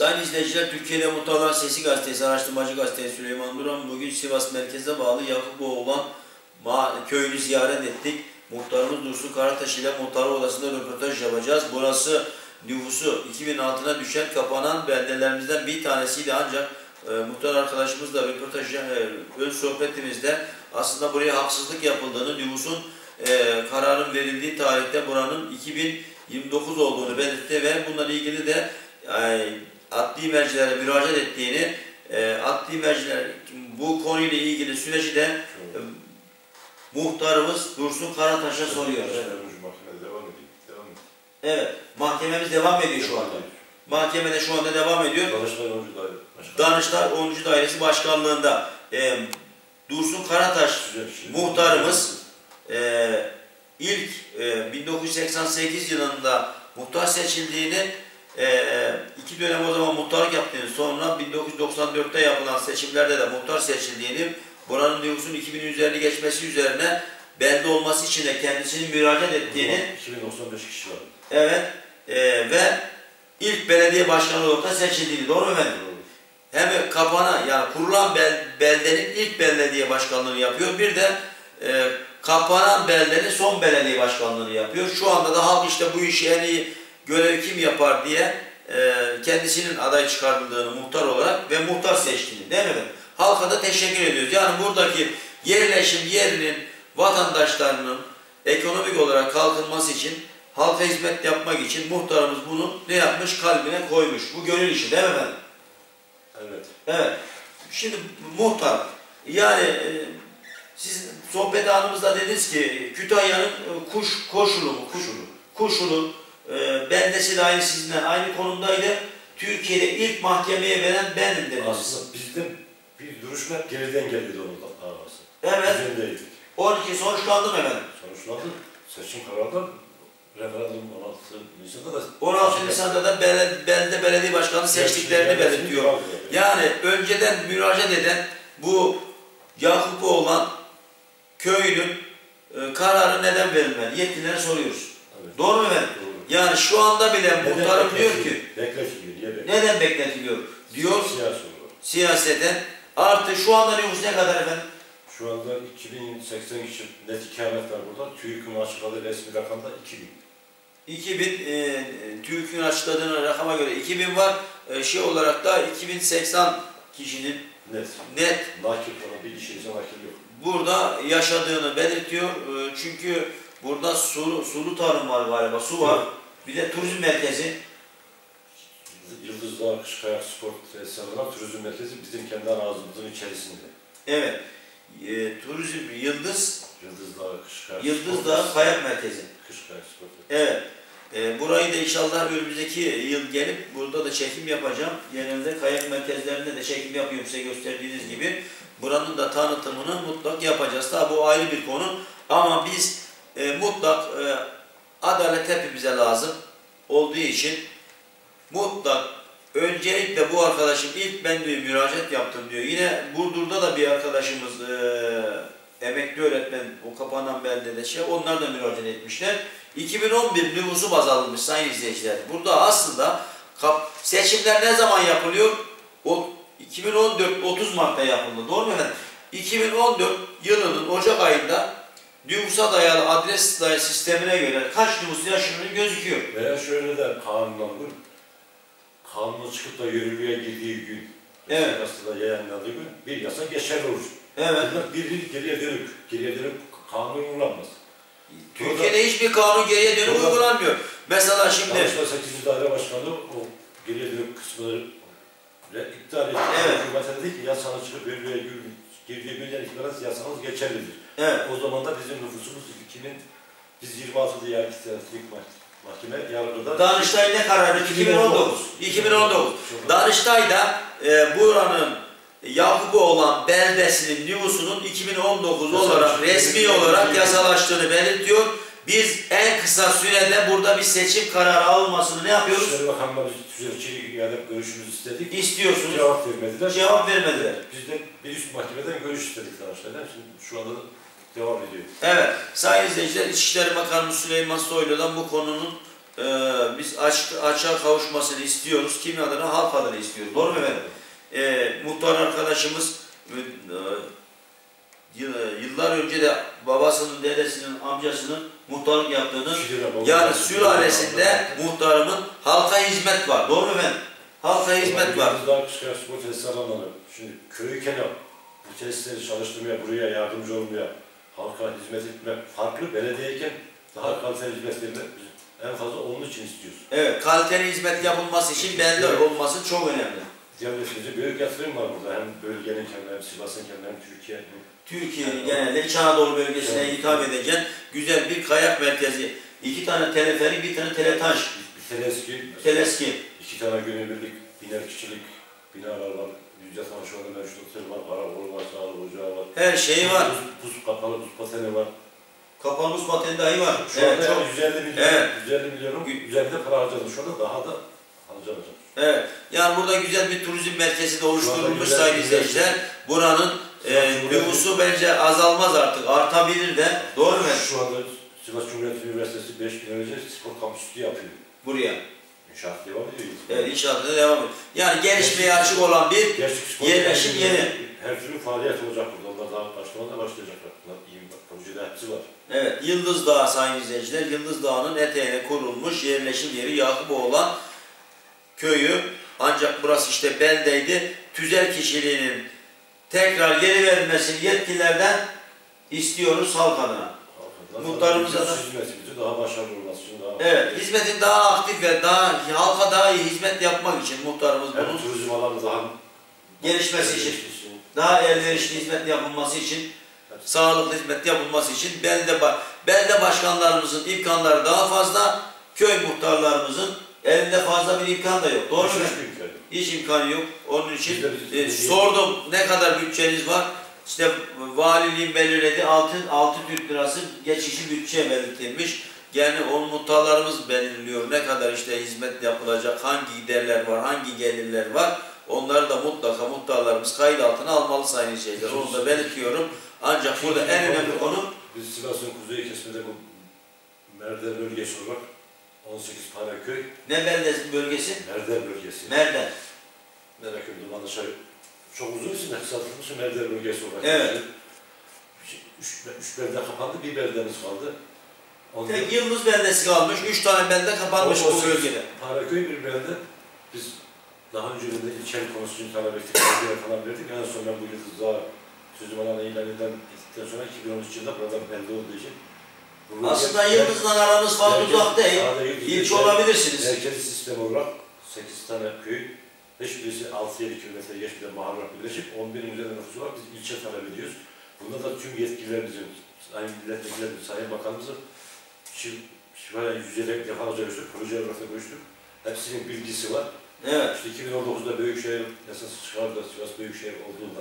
Sayın izleyiciler, Türkiye'de Muhtarlar Sesi Gazetesi, Araştırmacı Gazetesi Süleyman Duran bugün Sivas merkeze bağlı Yakuboğlu olan köyünü ziyaret ettik. Muhtarımız Dursun Karataş ile muhtar odasında röportaj yapacağız. Burası nüfusu 2000 altına düşen kapanan beldelerimizden bir tanesiydi ancak e, muhtar arkadaşımızla röportaj e, ön sohbetimizde aslında buraya haksızlık yapıldığını, nüfusun e, kararın verildiği tarihte buranın 2029 olduğunu belirtti ve bununla ilgili de e, adli mercilere müracaat ettiğini, e, adli merciler bu konuyla ilgili süreci de e, muhtarımız Dursun Karataş'a devam. Devam ediyor. Evet, mahkememiz devam ediyor şu anda. Mahkemede şu anda devam ediyor. Danıştay 10. daire. Başkanı. Danıştay 10. Dairesi Başkanlığında e, Dursun Karataş şey. muhtarımız e, ilk e, 1988 yılında muhtar seçildiğini e, iki dönem o zaman muhtarlık yaptığını sonra 1994'te yapılan seçimlerde de muhtar seçildiğini buranın nüfusun 2000 üzerine geçmesi üzerine belde olması için de kendisinin müracaat ettiğini 2095 kişi var. evet e, ve ilk belediye başkanı olarak da seçildiğini doğru mu efendim? hem kapana yani kurulan bel, beldenin ilk belediye başkanlığını yapıyor. Bir de e, kapanan beldenin son belediye başkanlığını yapıyor. Şu anda da halk işte bu işi en iyi görev kim yapar diye e, kendisinin aday çıkarıldığını muhtar olarak ve muhtar seçtiğini değil mi? Halka da teşekkür ediyoruz. Yani buradaki yerleşim yerinin vatandaşlarının ekonomik olarak kalkınması için halka hizmet yapmak için muhtarımız bunu ne yapmış? Kalbine koymuş. Bu gönül işi değil mi efendim? Evet. Evet. Şimdi muhtar yani e, siz sohbet anımızda dediniz ki Kütahya'nın e, kuş koşulu mu? Kuşulu. Kuşulu e, beldesi de aynı sizinle aynı konumdaydı. Türkiye'de ilk mahkemeye veren benim dediniz. Aslında bizden bir duruşma geriden geliyordu onun davası. Evet. Değildi. 12 sonuçlandım efendim. Sonuçlandı. Seçim kararında referandum 16 Nisan'da da 16 Nisan'da da bel- belde belediye başkanı seçtiklerini belirtiyor. Yani önceden müracaat eden bu Yakup olan köylün e, kararı neden verilmeli? Yetkililere soruyoruz. Evet. Doğru mu efendim? Yani şu anda bile muhtarım diyor ki Bekletiliyor. Niye bekletiliyor? neden bekletiliyor? Diyor Siyasi olarak. siyaseten artı şu anda nüfus ne kadar efendim? Şu anda 2080 kişi net ikamet var burada. TÜİK'in açıkladığı resmi rakamda 2000. 2000 e, TÜİK'in açıkladığına rakama göre 2000 var. E, şey olarak da 2080 kişinin Net. net Nakil falan bir işinize nakil yok. burada yaşadığını belirtiyor. E, Çünkü burada sulu, sulu tarım var galiba, su var. Bir de turizm merkezi. Yıldız Dağı Kış Kayak Spor Tesisatı Turizm Merkezi bizim kendi arazimizin içerisinde. Evet. E, turizm Yıldız, Yıldız Dağı Kış Kayak Merkezi. Kış Kayak Spor Tesisatı. Evet. E, burayı da inşallah önümüzdeki yıl gelip burada da çekim yapacağım. Genelde kayak merkezlerinde de çekim yapıyorum size gösterdiğiniz gibi. Buranın da tanıtımını mutlak yapacağız. Tabi bu ayrı bir konu. Ama biz e, mutlak e, adalet hepimize lazım olduğu için mutlak öncelikle bu arkadaşım ilk ben diyor müracaat yaptım diyor. Yine Burdur'da da bir arkadaşımız e, emekli öğretmen o kapanan beldede şey onlar da müracaat etmişler. 2011 nüfusu baz alınmış sayın izleyiciler. Burada aslında seçimler ne zaman yapılıyor? O 2014 30 Mart'ta yapıldı. Doğru mu efendim? 2014 yılının Ocak ayında nüfusa dayalı adres dayalı sistemine göre kaç nüfus yaşanıyor gözüküyor. Veya şöyle de kanunla bu. Kanuna çıkıp da yürürlüğe girdiği gün, Evet. gazetede yayınladığı gün bir yasa geçerli olur. Evet. Bunlar bir yıl geriye dönük, geriye dönük kanun uygulanmaz. Türkiye'de hiçbir kanun geriye dönük Burada- uygulanmıyor. Mesela şimdi Danıştay 8. Daire Başkanı o geriye dönük kısmını iptal etti. Evet. Hükümete dedi ki yasanız çıkıp yürürlüğe gir- girdiği günden itibaren yasanız geçerlidir. Evet. O zaman da bizim nüfusumuz 2000, biz 26'da yargı istedik mahkeme yargıda. Danıştay ne kararı? 2019. 2019. Danıştay'da e, buranın Yakubu olan beldesinin nüfusunun 2019 olarak resmi olarak yasalaştığını belirtiyor. Biz en kısa sürede burada bir seçim kararı alınmasını ne yapıyoruz? İçişleri Bakanı'na biz yani görüşümüzü istedik. İstiyorsunuz. Cevap vermediler. Cevap vermediler. Biz de bir üst mahkemeden görüş istedik Danıştay'dan. Şimdi şu anda da devam ediyor. Evet, sayın izleyiciler İçişleri Bakanı Süleyman Soylu'dan bu konunun e, biz aç, açığa kavuşmasını istiyoruz. Kimin adına? Halk adına istiyoruz. Doğru mu efendim? E, muhtar arkadaşımız e, yı- yıllar önce de babasının, dedesinin, amcasının muhtarlık yaptığını yani sülalesinde muhtarımın halka hizmet var. Doğru mu efendim? Halka hizmet var. Daha küçük spor tesisi alanları. Şimdi köyken bu tesisleri çalıştırmaya, buraya yardımcı olmaya, halka hizmet etmek farklı. Belediyeyken daha kaliteli hizmet vermek en fazla onun için istiyoruz. Evet, kaliteli hizmet yapılması için belde olması çok önemli. Devletimizce büyük yatırım var burada. Hem bölgenin kendine hem Sivas'ın kendine hem Türkiye. Türkiye'nin genelde İç Anadolu bölgesine Evet. hitap edecek güzel bir kayak merkezi. İki tane teleferi, bir tane teletaş, Bir teleski, teleski. iki tane günübirlik biner kişilik binalar var. Anda mevcut otel var, karakolu var, sağlık ocağı var. Her şeyi var. Buz, buz kapalı buz pateni var. Kapalı buz pateni dahi var. Şu Evet, anda çok, 150 milyon, Evet. 150 milyonun üzerinde para harcadı. Şu anda daha da harcanacak. Evet. Yani burada güzel bir turizm merkezi de oluşturulmuş sayın izleyiciler. Buranın e, nüfusu bence azalmaz artık, artabilir de. Doğru mu? Şu anda Sivas Cumhuriyet Üniversitesi 5 gün önce spor kampüsü yapıyor. Buraya. İnşaat devam ediyor. Evet, inşaatına devam ediyor. Yani gelişmeye açık olan bir yerleşim yeri. Her türlü faaliyet olacak burada. Onlar daha başlamadan başlayacaklar. Bunlar iyi projede hepsi var. Evet, Yıldız Dağı sayın izleyiciler. Yıldız Dağı'nın eteğine kurulmuş yerleşim yeri Yakuboğlan köyü. Ancak burası işte beldeydi. Tüzel kişiliğinin tekrar geri verilmesini yetkililerden istiyoruz halk adına. Muhtarımıza da- hizmetimizi daha başarılı olması için daha Evet, hizmetin daha aktif ve daha halka daha iyi hizmet yapmak için muhtarımız bunun turizm alanı daha gelişmesi için, daha elverişli hizmet yapılması için, sağlıklı hizmet yapılması için belde, belde başkanlarımızın imkanları daha fazla, köy muhtarlarımızın elinde fazla bir imkan da yok. Doğru mu? Hiç imkanı yok. Onun için e, sordum ne kadar bütçeniz var. İşte valiliğin belirledi altın altı Türk lirası geçici bütçe belirtilmiş. Yani o muhtarlarımız belirliyor ne kadar işte hizmet yapılacak, hangi giderler var, hangi gelirler var. Onları da mutlaka muhtarlarımız kayıt altına almalı sayın şeyler. Onu da belirtiyorum. Ancak burada en önemli konu Biz Sivas'ın kuzey kesiminde bu Merder bölgesi olarak 18 tane köy, ne beldesi bölgesi? Merder bölgesi. Merden. Merak ettim bana şey çok uzun isim kısaltılmış Merder bölgesi olarak. Evet. Üç, üç belde kapandı, bir beldemiz kaldı. Ondan- Tek Yıldız beldesi kalmış. Üç tane belde kapanmış bu 18 bölgede. Paraköy bir belde. Biz daha önce de ilçeli konusunu talep ettik, belgeler falan verdik. En son ben bu yıldız daha sözüm alanı ilan eden sonra 2013 yılında buralar belde olduğu için. Aslında Yıldız'la aramız fazla uzak değil. İlçe olabilirsiniz. Merkezi sistem olarak 8 tane köy, hiçbirisi 6-7 kilometre geç bir mahalle birleşip 10 bin üzerinde nüfusu var. Biz ilçe talep ediyoruz. Bunda da tüm yetkililerimizin, Sayın Milletvekillerimiz, Sayın Bakanımızın şi- şifaya yüzeyerek defalarca görüştük, proje olarak görüştük. Hepsinin bilgisi var. Evet. İşte 2019'da Büyükşehir yasası çıkardı, Sivas Büyükşehir olduğunda,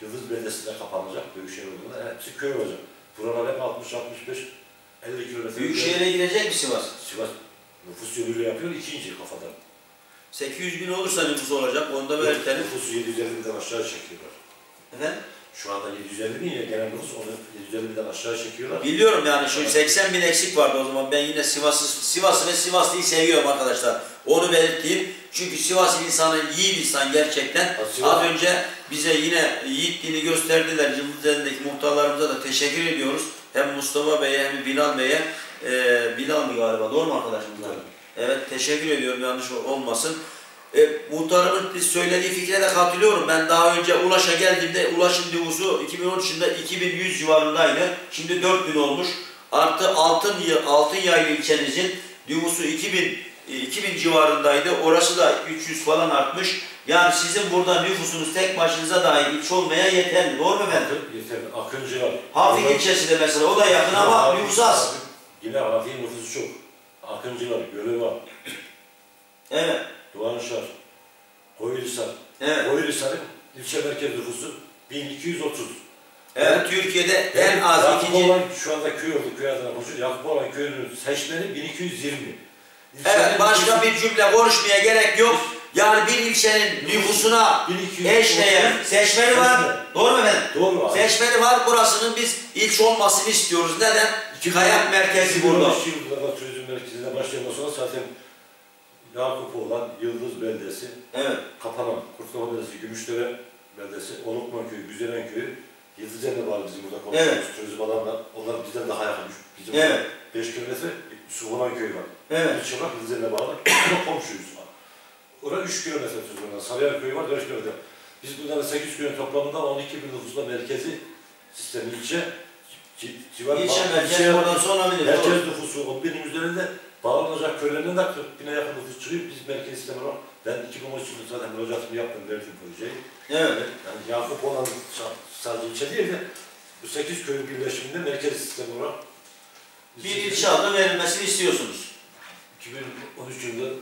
Yıldız Belediyesi de kapanacak, Büyükşehir olduğunda hepsi köy olacak. Buralar hep 60-65, 50 kilometre. Büyükşehir'e girecek mi Sivas? Sivas nüfus yoluyla yapıyor, ikinci kafadan. 800 bin olursa nüfus olacak. Onu da belirtelim. Nüfusu 750'den aşağı çekiyorlar. Efendim? Şu anda 750 bin ya genel nüfus onu 750'den aşağı çekiyorlar. Biliyorum yani şu 80 bin eksik vardı o zaman. Ben yine Sivas'ı Sivas'ı ve Sivaslı'yı seviyorum arkadaşlar. Onu belirteyim. Çünkü Sivas insanı yiğit insan gerçekten. Ha, Sivas- Az önce bize yine yiğitliğini gösterdiler. Yıldızlarındaki muhtarlarımıza da teşekkür ediyoruz. Hem Mustafa Bey'e hem Bilal Bey'e. Ee, Bilal'di galiba. Doğru mu arkadaşımız? Evet. Evet teşekkür ediyorum yanlış olmasın. E, muhtarımın söylediği fikre de katılıyorum. Ben daha önce Ulaş'a geldiğimde Ulaş'ın nüfusu 2013 yılında 2100 civarındaydı. Şimdi 4000 olmuş. Artı Altın, Altın Yaylı ilçenizin nüfusu 2000 e, 2000 civarındaydı. Orası da 300 falan artmış. Yani sizin burada nüfusunuz tek başınıza dahi ilçe olmaya yeterli. Doğru mu efendim? Yeterli. Akıncılar. Hafik Onlar- ilçesi de mesela o da yakın ama Hafik- nüfusu az. Hafik- Yine Hafik nüfusu çok. Akıncılar, Gölevan, Evet. Doğanşar, Koyulisar. Evet. Koyulisar'ın ilçe merkez nüfusu 1230. Evet Türkiye'de en az Yakup ikinci olan şu anda köy oldu, köy adına konuşuyor. Yakup olan köyünün seçmeni 1220. Evet, başka bir cümle konuşmaya gerek yok. Yani bir ilçenin nüfusuna 1230. eşdeğer seçmeni var. Doğru mu efendim? Doğru abi. Seçmeni var. Burasının biz ilçe olmasını istiyoruz. Neden? kayak merkezi burada. 2013 yılında da turizm merkezine başlayan sonra zaten Yakupoğlan, Yıldız Beldesi, Evet. Kapanan, Kurtlama Beldesi, Gümüşdere Beldesi, Olukman Köyü, Güzelen Köyü, Yıldızeli'ne var bizim burada konuştuğumuz turizm alanlar. Onlar bizden daha yakın. Bizim Evet. 5 kilometre Suhulan Köyü var. Evet. Var, Yıldızeli'ne bağlı. Ama komşuyuz. Orada 3 kilometre alanı. Sarıyer Köyü var, 4 kilometre. Biz bunların 8 köyün toplamında 12 bin nüfusla merkezi sistemi ilçe ci- civar İlçe merkezi oradan sonra. Doğru. Merkez nüfusu 10 binin üzerinde bağlanacak köylerden de 40 bine yakın nüfus çıkıyor. Biz merkez sistemi olarak ben 2013 yılında zaten müracaatımı yaptım verdim projeyi. Evet. Yani Yakup olan sa- sadece ilçe değil de bu 8 köyün birleşiminde merkez sistemi olarak Bir ilçe adı verilmesini istiyorsunuz. 2013 yılında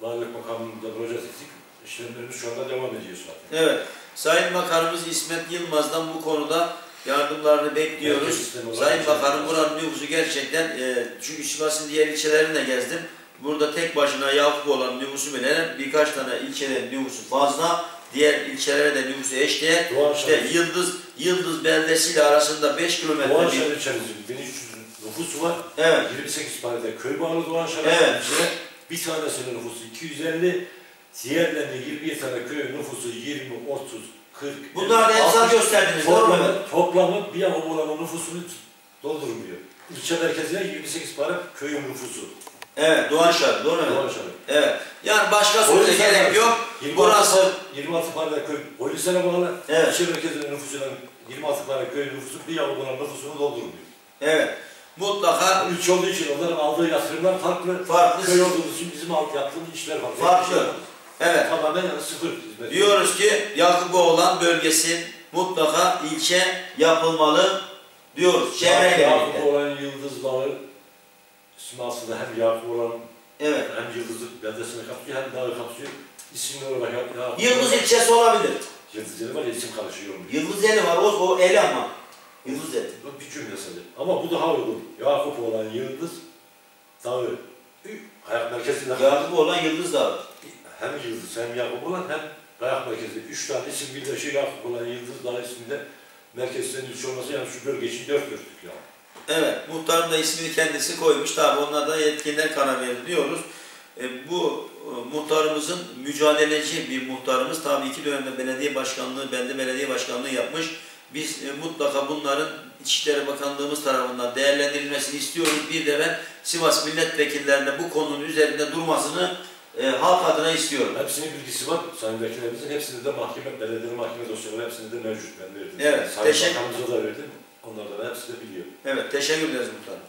Maliye Makamı'nda müracaat ettik. İşlemlerimiz şu anda devam ediyor zaten. Evet. Sayın Bakanımız İsmet Yılmaz'dan bu konuda yardımlarını bekliyoruz. Sayın ilçe- Bakanım buranın nüfusu gerçekten e, çünkü Sivas'ın diğer ilçelerini de gezdim. Burada tek başına Yakup olan nüfusu bile birkaç tane ilçelerin nüfusu fazla. Diğer ilçelere de nüfusu eşdeğer. Doğan İşte Yıldız Yıldız beldesiyle arasında 5 Doğan kilometre bir... Şahit içerisinde 1300 nüfusu var. Evet. 28 parede köy bağlı Doğan Şahit Evet. bir tanesinin nüfusu 250, diğerlerinin 20 tane köyün nüfusu 20, 30, 40, Bunlar da emsal 60. gösterdiniz. Doğru mu? Toplamı, toplamı bir olanın nüfusunu doldurmuyor. İlçe merkezine 28 para köyün nüfusu. Evet. Doğan Şahit. Doğru mu? Doğan Şahit. Evet. Yani başka söze gerek yok. 26 Burası par- 26 parada köy polislere bağlı. Evet. İlçe merkezinin nüfusuyla 26 para köy nüfusu bir olan nüfusunu doldurmuyor. evet. Mutlaka İlçe olduğu için onların aldığı yatırımlar farklı. farklı Köy olduğumuz için bizim alt yaptığımız işler farklı. Farklı. Evet. Tamamen yani sıfır hizmet. Diyoruz ki Yakuboğlan bölgesi mutlaka ilçe yapılmalı diyoruz. Çevreyle birlikte. olan Yıldız Dağı ismi aslında hem Yakup olan Evet. hem Yıldız beldesini kapsıyor hem dağı kapsıyor. İsimli olarak ya- Yakup Yıldız ilçesi olabilir. Yıldız yeri var ya isim karışıyor. Yıldız eli var. O, o eli ama. Yıldız eli. Bu bir cümle sadece. Ama bu daha uygun. Yakup olan Yıldız Dağı. Hayat merkezinde Yakuboğlan Yıldız Dağı. hem Yıldız hem Yakup olan hem Kayak merkezinde. Üç tane isim birleşiyor Yakup olan Yıldız Dağı isminde merkezden ilçe olması yani şu bölge için dört dörtlük yani. Evet. Muhtarın da ismini kendisi koymuş. Tabi onlar da yetkililer karar verir diyoruz. E, bu e, muhtarımızın mücadeleci bir muhtarımız. Tabii iki dönemde belediye başkanlığı, bende belediye başkanlığı yapmış. Biz e, mutlaka bunların İçişleri Bakanlığımız tarafından değerlendirilmesini istiyoruz. Bir de ben Sivas milletvekillerine bu konunun üzerinde durmasını e, halk adına istiyorum. Hepsinin bilgisi var. Sayın Vekillerimizin hepsinde de mahkeme, belediye mahkeme dosyaları hepsinde de mevcut. Ben verdim. Evet, Sayın teşekkür- Bakanımıza da verdim. Onlar da hepsi de biliyor. Evet, teşekkür ederiz muhtarım.